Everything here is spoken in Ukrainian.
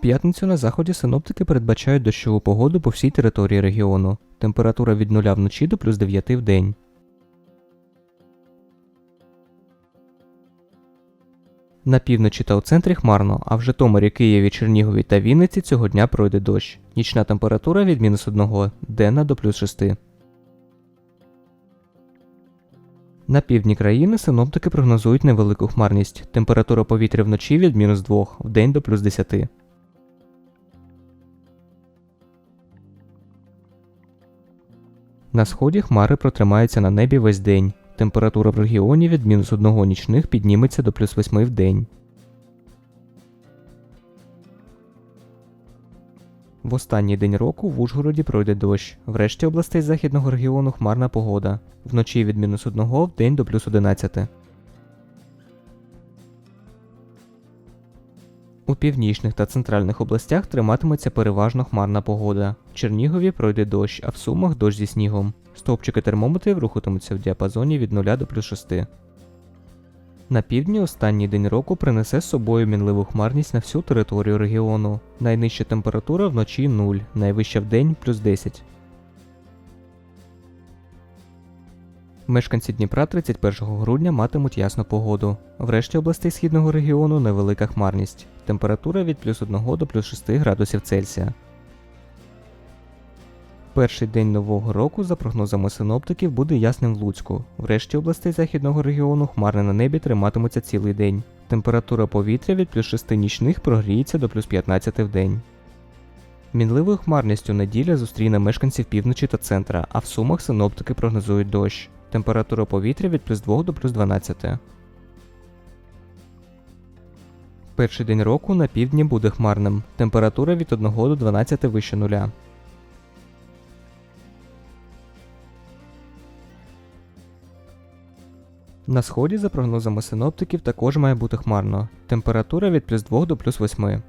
п'ятницю на заході синоптики передбачають дощову погоду по всій території регіону. Температура від 0 вночі до плюс 9 в день. На півночі та у центрі хмарно, а в Житомирі, Києві, Чернігові та Вінниці цього дня пройде дощ. Нічна температура від мінус 1, денна до плюс 6. На півдні країни синоптики прогнозують невелику хмарність. Температура повітря вночі від мінус 2, в день до плюс 10. На сході хмари протримаються на небі весь день. Температура в регіоні від мінус 1 нічних підніметься до плюс 8 в день. В останній день року в Ужгороді пройде дощ. В решті областей західного регіону хмарна погода. Вночі від мінус 1 в день до плюс 11. У північних та центральних областях триматиметься переважно хмарна погода. В Чернігові пройде дощ, а в Сумах дощ зі снігом. Стовпчики термометрів рухатимуться в діапазоні від 0 до плюс 6. На півдні останній день року принесе з собою мінливу хмарність на всю територію регіону. Найнижча температура вночі 0, найвища в день плюс 10. Мешканці Дніпра 31 грудня матимуть ясну погоду. В решті областей східного регіону невелика хмарність. Температура від плюс 1 до плюс 6 градусів Цельсія. Перший день нового року, за прогнозами синоптиків, буде ясним в Луцьку. В решті областей західного регіону хмари на небі триматимуться цілий день. Температура повітря від плюс 6 нічних прогріється до плюс 15 в день. Мінливою хмарністю неділя зустріне мешканців півночі та центра, а в сумах синоптики прогнозують дощ. Температура повітря від плюс 2 до плюс 12. Перший день року на півдні буде хмарним. Температура від 1 до 12 вище нуля. На сході, за прогнозами синоптиків, також має бути хмарно. Температура від плюс 2 до плюс 8.